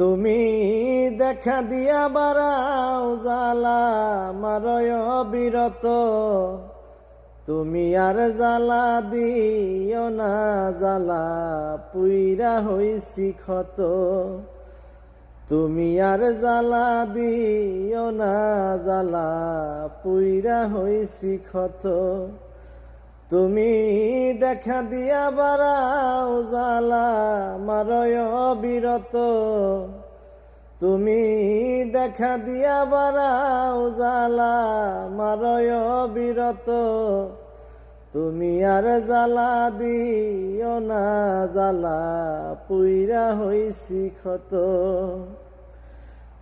তুমি দেখা দিয়া বারাও জালা মারয় বিরত। তুমি আর জালা দিও না জালা পুইরা হইছি ক্ষত। তুমি আর জালা দিও না জালা পুইরা হইছি ক্ষত। তুমি দেখা দিয়া বারাও জালা মারয় বিরত। তুমি দেখা দিয়া বারাও জালা মারয় বিরত। তুমি আর জালা দিও না জালা পুইরা হইছি ক্ষত।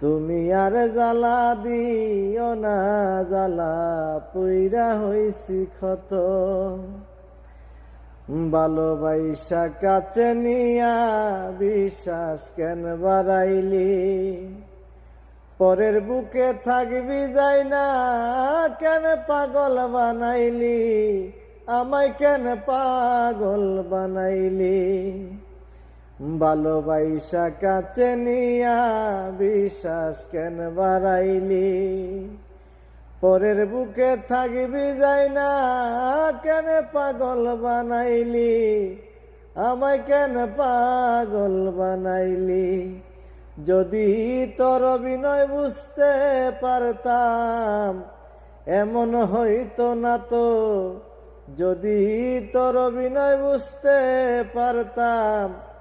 তুমি আর জ্বালা দিও না, জ্বালা পুইরা হইছি ক্ষত। ভালোবাইসা কাছে নিয়া বিশ্বাস কেন বাড়াইলি? পরের বুকে থাকবি যাই না, কেন পাগল বানাইলি? আমায় কেন পাগল বানাইলি? ভালোবাইসা কাছে নিয়া বিশ্বাস কেন বাড়াইলি? পরের বুকে থাকবি যাই না, কেন পাগল বানাইলি? আমায় কেন পাগল বানাইলি? যদি তোর বিনয় বুঝতে পারতাম, এমন হইতো না তো। যদি তোর বিনয় বুঝতে পারতাম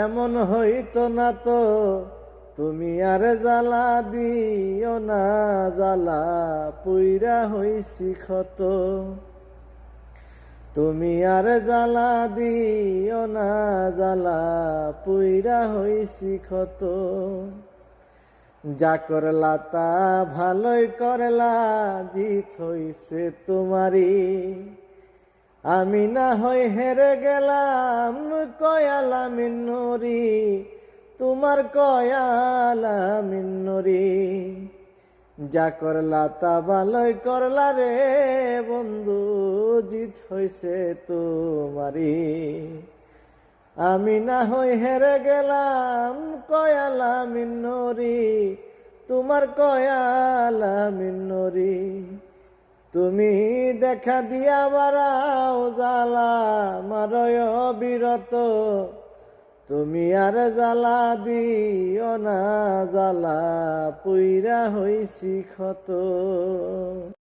এমন হইত না তো, তুমি আর জ্বালা দিও না জালা পুইরা হইছি ক্ষত। তুমি আর জ্বালা দিও না জালা পুইরা হইছি ক্ষত। যা করলা তা ভালোই করলা, জিত হইছে তোমারি আমি না হই হেরে গেলাম, কয়ালা মিন্নরি তোমার কয়ালা মিন্নরি যা করলা তা ভালোই করলা রে বন্ধু, জিত হইছে তোমারি আমি না হই হেরে গেলাম, কয়ালা মিন্নরি তোমার কয়ালা মিন্নরি তুমি দেখা দিয়া বারাও জালা মারয় বিরত। তুমি আর জালা দিও না জালা পুইরা হইছি ক্ষত।